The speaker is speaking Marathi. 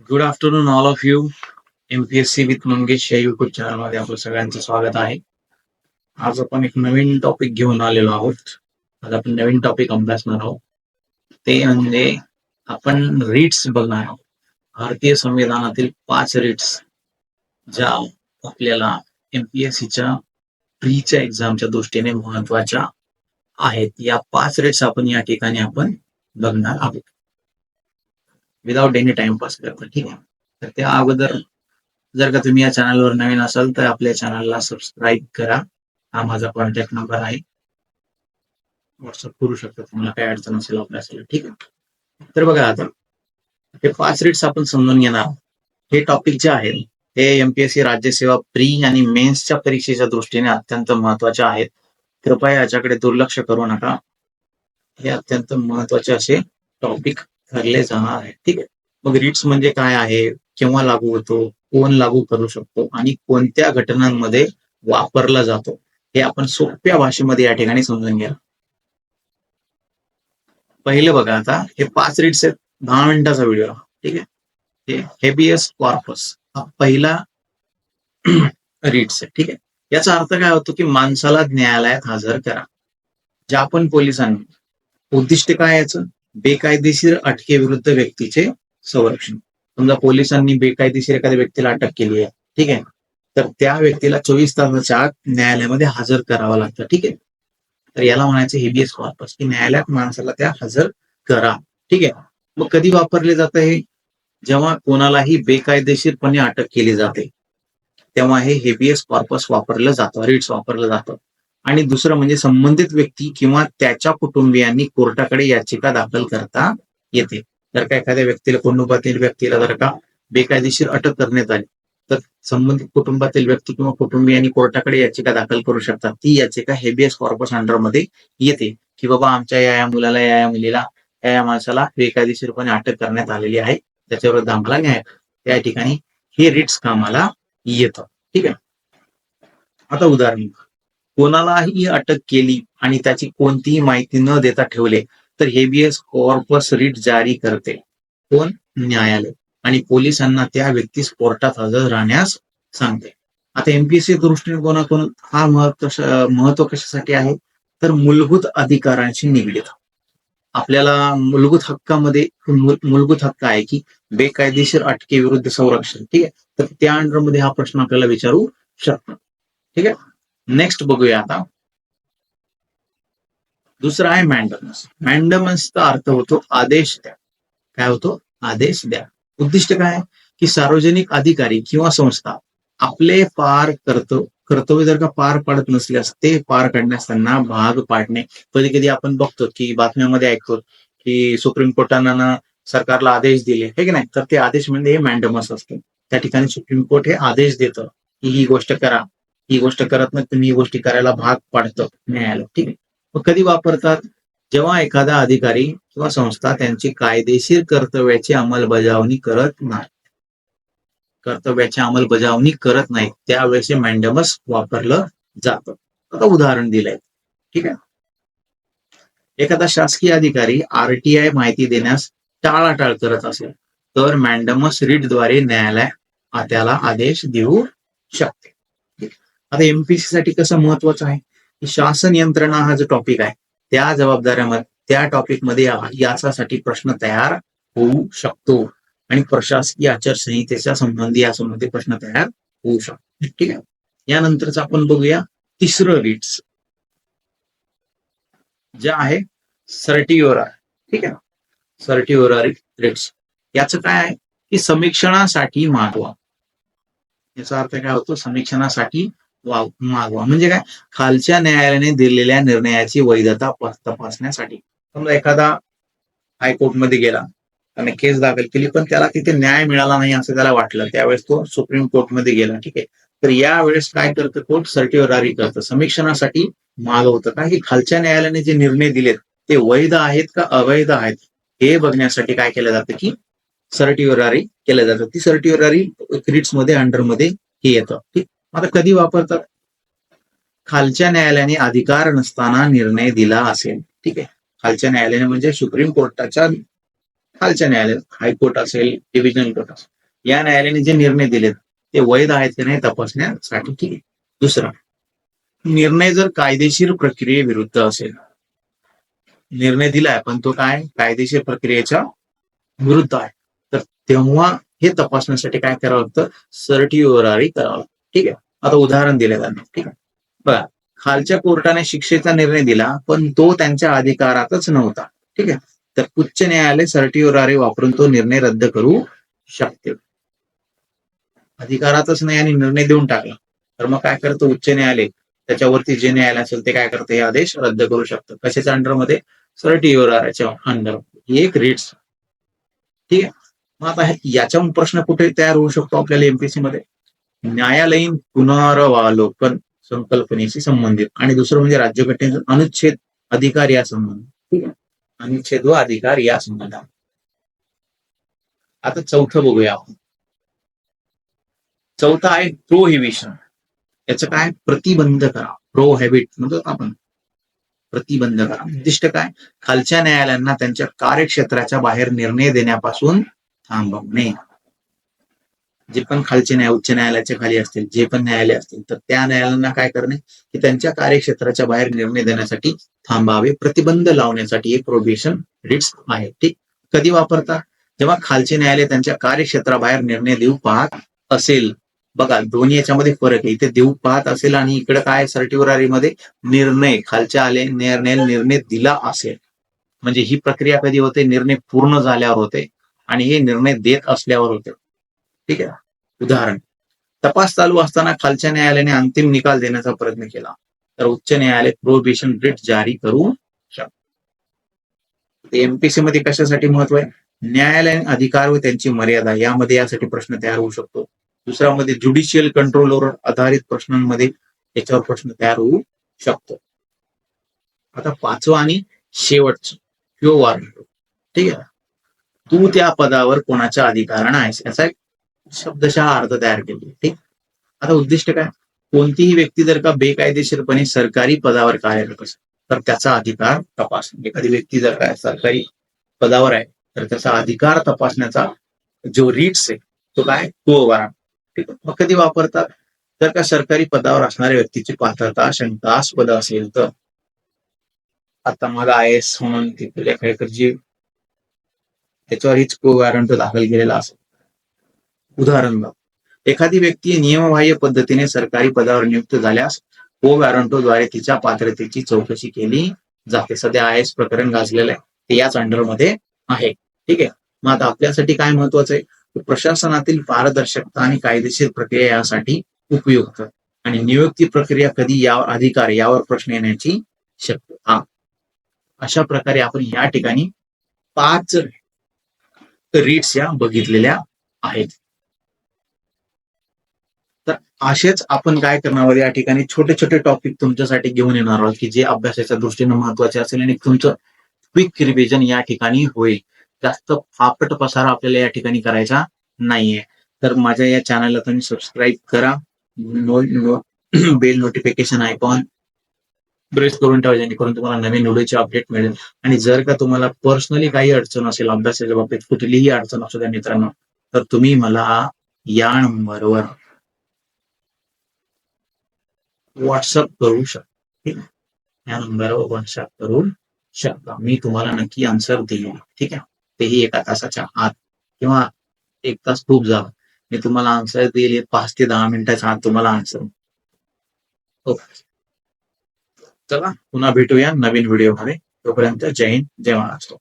Good afternoon all of you MPSC with Mangesh या युट्यूब चॅनलमध्ये आपलं सगळ्यांचं स्वागत आहे. आज आपण एक नवीन टॉपिक घेऊन आलेलो आहोत. आज आपण नवीन टॉपिक अभ्यासणार आहोत. ते म्हणजे आपण रीट्स बघणार आहोत. भारतीय संविधानातील पाच रीट्स ज्या आपल्याला एमपीएससीच्या प्रीच्या एक्झामच्या दृष्टीने महत्त्वाच्या आहेत. या पाच रेट्स आपण या ठिकाणी आपण बघणार आहोत. विदाउट एनी टाइमपास करता. ठीक आहे. तर त्या अगोदर जर का तुम्ही या चॅनलवर नवीन असाल तर आपल्या चॅनलला सबस्क्राईब करा. हा माझा कॉन्टॅक्ट नंबर आहे. व्हॉट्सअप करू शकता तुम्हाला काय अडचण असेल अभ्यासाला ठीक आहे. तर बघा आता हे पाच रेट्स आपण समजून घेणार. हे टॉपिक जे आहेत हे एमपीएससी राज्यसेवा प्री आणि मेन्सच्या परीक्षेच्या दृष्टीने अत्यंत महत्त्वाचे आहेत. कृपया याच्याकडे दुर्लक्ष करू नका. हे अत्यंत महत्त्वाचे असे टॉपिक ठरले जाणार आहे. ठीक आहे. मग रिट्स म्हणजे काय आहे? केव्हा लागू होतो? कोण लागू करू शकतो? आणि कोणत्या घटनांमध्ये वापरला जातो? हे आपण सोप्या भाषेमध्ये या ठिकाणी समजून घ्या. पहिलं बघा आता हे पाच रिट्स आहेत. दहा मिनिटाचा व्हिडिओ ठीक आहे? हे हेबियस कॉर्पस हा पहिला रिट्स आहे. ठीक आहे? याचा अर्थ काय होतो की माणसाला न्यायालयात हजर करा. जापन पोलिसांनी. उद्दिष्ट काय याचं? बेकायदेशीर अटकेविरुद्ध व्यक्तीचे संरक्षण. समजा पोलिसांनी बेकायदेशीर एखाद्या व्यक्तीला अटक केली आहे ठीक आहे? तर त्या व्यक्तीला चोवीस तासाच्या आत न्यायालयामध्ये हजर करावं लागतं ठीक आहे? तर याला म्हणायचं हेबियस कॉर्पस की न्यायालयात माणसाला त्या हजर करा ठीक आहे? मग कधी वापरले जातं हे? जेव्हा कोणालाही बेकायदेशीरपणे अटक केली जाते तेव्हा हे हेबियस कॉर्पस वापरलं जातं रिट्स वापरलं जातं. आणि दुसरं म्हणजे संबंधित व्यक्ती किंवा त्याच्या कुटुंबियांनी कोर्टाकडे याचिका दाखल करता येते. जर का एखाद्या व्यक्तीला कुटुंबातील व्यक्तीला जर का बेकायदेशीर अटक करण्यात आली तर संबंधित कुटुंबातील व्यक्ती किंवा कुटुंबियांनी कोर्टाकडे याचिका दाखल करू शकतात. ती याचिका हेबियस कॉर्पस अंडरमध्ये येते की बाबा आमच्या या या मुलाला या या मुलीला या या माणसाला बेकायदेशीरपणे अटक करण्यात आलेली आहे. त्याच्याविरुद्ध आम्हाला न्याय त्या ठिकाणी हे रिट्स कामाला येतं. ठीक आहे? आता उदाहरण कोणालाही अटक केली आणि त्याची कोणतीही माहिती न देता ठेवले तर हेबियस कॉर्पस रिट जारी करते. कोण? न्यायालय. आणि पोलिसांना त्या व्यक्तीस कोर्टात हजर राहण्यास सांगते. आता एमपीएससी दृष्टिकोनातून हा महत्त्व महत्त्व कशासाठी आहे? तर मूलभूत अधिकारांशी निगडीत. आपल्याला मूलभूत हक्कामध्ये मूलभूत हक्क आहे की बेकायदेशीर अटकेविरुद्ध संरक्षण. ठीक आहे? तर त्या अंडरमध्ये हा प्रश्न आपल्याला विचारू शकतो. ठीक आहे? नेक्स्ट बघूया आता. दुसरा आहे मॅन्डमस मॅन्डमसचा अर्थ होतो आदेश द्या. काय होतो? आदेश द्या. उद्दिष्ट काय? की सार्वजनिक अधिकारी किंवा संस्था आपले पार कर्तव्य कर्तव्य जर का पार पाडत नसल्यास ते पार करण्यास त्यांना भाग पाडणे. कधी कधी आपण बघतो की बातम्यामध्ये ऐकतो की सुप्रीम कोर्टानं सरकारला आदेश दिले. हे की नाही? तर ते आदेश म्हणजे हे मॅन्डमस असतं. त्या ठिकाणी सुप्रीम कोर्ट हे आदेश देतं की ही गोष्ट करा. ही गोष्ट करत नाही तुम्ही ही गोष्टी करायला भाग पाडतं न्यायालय. ठीक आहे? मग कधी वापरतात? जेव्हा एखादा अधिकारी किंवा संस्था त्यांची कायदेशीर कर्तव्याची अंमलबजावणी करत नाही कर्तव्याची अंमलबजावणी करत नाही त्यावेळेस मॅन्डमस वापरलं जातं. आता उदाहरण दिलंय. ठीक आहे? एखादा शासकीय अधिकारी आरटीआय माहिती देण्यास टाळाटाळ करत असेल तर मॅन्डमस रीटद्वारे न्यायालय त्याला आदेश देऊ शकते. आता एमपीसी साठी कसं महत्वाचं आहे? की शासन यंत्रणा हा जो टॉपिक आहे त्या जबाबदाऱ्यामध्ये त्या टॉपिकमध्ये या- याच्यासाठी प्रश्न तयार होऊ शकतो. आणि प्रशासकीय आचारसंहितेच्या संबंधी यासंबंधी प्रश्न तयार होऊ शकतो. ठीक आहे? यानंतरच आपण बघूया तिसरं रिट्स जे आहे सर्टिओरा ठीक आहे? सर्टिओरा रिट्स याचं काय आहे? की समीक्षणासाठी मागवा. याचा अर्थ काय होतो? समीक्षणासाठी मागवा. म्हणजे काय? खालच्या न्यायालयाने दिलेल्या निर्णयाची वैधता तपासण्यासाठी. समजा एखादा हायकोर्टमध्ये गेला त्याने केस दाखल केली पण त्याला तिथे न्याय मिळाला नाही असं त्याला वाटलं त्यावेळेस तो सुप्रीम कोर्टमध्ये गेला. ठीक आहे. तर यावेळेस काय करतं कोर्ट? सर्टिओरारी करतं. समीक्षणासाठी मागवतं का? की खालच्या न्यायालयाने जे निर्णय दिलेत ते वैध आहेत का अवैध आहेत? हे बघण्यासाठी काय केलं जातं की सर्टिओरारी केलं जातं. ती सर्टिओरारी क्रिट्समध्ये अंडरमध्ये हे येतं. ठीक? आता कधी वापरतात? खालच्या न्यायालयाने अधिकार नसताना निर्णय दिला असेल. ठीक आहे. खालच्या न्यायालयाने म्हणजे सुप्रीम कोर्टाच्या खालच्या न्यायालय हायकोर्ट असेल डिव्हिजनल कोर्ट असेल. या न्यायालयाने जे निर्णय दिलेत ते वैध आहेत की नाही तपासण्यासाठी ठीक आहे. दुसरा निर्णय जर कायदेशीर प्रक्रियेविरुद्ध असेल निर्णय दिलाय पण तो काय? कायदेशीर प्रक्रियेच्या विरुद्ध आहे. तर तेव्हा हे तपासण्यासाठी काय करावं लागतं? सर्टिओरारी करावं लागतं. ठीक आहे. आता उदाहरण दिले त्यांना ठीक आहे. बघा खालच्या कोर्टाने शिक्षेचा निर्णय दिला पण तो त्यांच्या अधिकारातच नव्हता ठीक आहे. तर उच्च न्यायालय सर्टिओरारे वापरून तो निर्णय रद्द करू शकते. अधिकारातच नाही आणि निर्णय देऊन टाकला. तर मग काय करतं उच्च न्यायालय? त्याच्यावरती जे न्यायालय असेल ते काय करतं? हे आदेश रद्द करू शकतं. कशाच्या अंडरमध्ये? सर्टिओराच्या अंडर. ही एक रिट्स ठीक आहे. मग आता हे- याच्याहून प्रश्न कुठे तयार होऊ शकतो आपल्याला एमपीसी मध्ये? न्यायालयीन पुनरावलोकन संकल्पनेशी संबंधित. आणि दुसरं म्हणजे राज्यघटनेचा अनुच्छेद अधिकार या संबंध. ठीक आहे. अनुच्छेद व अधिकार या संबंधात. आता चौथं बघूया आपण. चौथं आहे प्रोहिबिशन याचं काय? प्रतिबंध करा. प्रोहॅबिट म्हणतो आपण. प्रतिबंध करा. उद्दिष्ट काय? खालच्या न्यायालयांना त्यांच्या कार्यक्षेत्राच्या बाहेर निर्णय देण्यापासून थांबवणे. जे पण खालचे न्याय उच्च न्यायालयाच्या खाली असतील जे पण न्यायालय असतील तर त्या न्यायालयांना काय करणे? की त्यांच्या कार्यक्षेत्राच्या बाहेर निर्णय देण्यासाठी थांबावे प्रतिबंध लावण्यासाठी एक प्रोबिशन रिट्स आहे. ठीक? कधी वापरता? जेव्हा खालचे न्यायालय त्यांच्या कार्यक्षेत्राबाहेर निर्णय देऊ पाहत असेल बघा दोन्ही याच्यामध्ये फरक आहे. इथे देऊ पाहत असेल आणि इकडे काय मध्ये निर्णय खालच्या आले निर्णय निर्णय दिला असेल. म्हणजे ही प्रक्रिया कधी होते? निर्णय पूर्ण झाल्यावर होते आणि हे निर्णय देत असल्यावर होते. ठीक आहे? उदाहरण. तपास चालू असताना खालच्या न्यायालयाने अंतिम निकाल देण्याचा प्रयत्न केला. तर उच्च न्यायालय प्रोहिबिशन रिट जारी करू शकतो. एमपीसी मध्ये कशासाठी महत्त्व आहे? न्यायालयीन अधिकार व त्यांची मर्यादा यामध्ये यासाठी प्रश्न तयार होऊ शकतो. दुसरा मध्ये ज्युडिशियल कंट्रोलवर आधारित प्रश्नांमध्ये याच्यावर प्रश्न तयार होऊ शकतो. आता पाचवा आणि शेवटचं किंवा वॉरंट ठीक आहे? तू त्या पदावर कोणाच्या अधिकारानं आहेस? याचा एक शब्दशः अर्थ तयार केले. ठीक? आता उद्दिष्ट काय? कोणतीही व्यक्ती जर का बेकायदेशीरपणे सरकारी पदावर कार्यरत असेल तर त्याचा अधिकार तपास एखादी व्यक्ती जर काय सरकारी पदावर आहे तर त्याचा अधिकार तपासण्याचा जो रिट्स आहे तो काय? तो वॉरंट ठीक आहे? मग कधी वापरतात? तर का सरकारी पदावर असणाऱ्या व्यक्तीची पात्रता शंकास्पद असेल तर? आता मला आय एस म्हणून तिथल्या खेळकरची त्याच्यावर हीच को वॉरंट दाखल केलेला असेल उदाहरण बघ. एखादी व्यक्ती नियमबाह्य पद्धतीने सरकारी पदावर नियुक्त झाल्यास को वॅरंटोद्वारे तिच्या पात्रतेची चौकशी केली जाते. सध्या आय एस प्रकरण गाजलेलं आहे. ते याच अंडरमध्ये आहे. ठीक आहे? मग आता आपल्यासाठी काय महत्वाचं आहे? प्रशासनातील पारदर्शकता आणि कायदेशीर प्रक्रिया यासाठी उपयुक्त. आणि नियुक्ती प्रक्रिया कधी यावर अधिकार यावर प्रश्न येण्याची शक्यता. अशा प्रकारे आपण या ठिकाणी पाच रीट्स या बघितलेल्या आहेत. तर असेच आपण काय करणार आहोत? या ठिकाणी छोटे छोटे टॉपिक तुमच्यासाठी घेऊन येणार आहोत की जे अभ्यासाच्या दृष्टीने महत्त्वाचे असेल आणि तुमचं क्विक रिव्हिजन या ठिकाणी होईल. जास्त फापट पसारा आपल्याला या ठिकाणी करायचा नाहीये. तर माझ्या या चॅनलला तुम्ही सबस्क्राईब करा. बेल नोटिफिकेशन आयकॉन प्रेस करून ठेवा जेणेकरून तुम्हाला नवीन व्हिडिओची अपडेट मिळेल. आणि जर का तुम्हाला पर्सनली काही अडचण असेल अभ्यासाच्या बाबतीत कुठलीही अडचण असू द्या मित्रांनो तर तुम्ही मला या नंबरवर व्हॉट्सअप करू शकता. ठीक या नंबरवर व्हॉट्सअप करू शकता. मी तुम्हाला नक्की आन्सर देईल. ठीक आहे? तेही एका तासाच्या आत किंवा एक तास खूप झाला मी तुम्हाला आन्सर देईल. पाच ते दहा मिनिटाच्या आत तुम्हाला आन्सर ओके. चला पुन्हा भेटूया नवीन व्हिडिओमध्ये. तोपर्यंत जय हिंद जय महाराष्ट्र.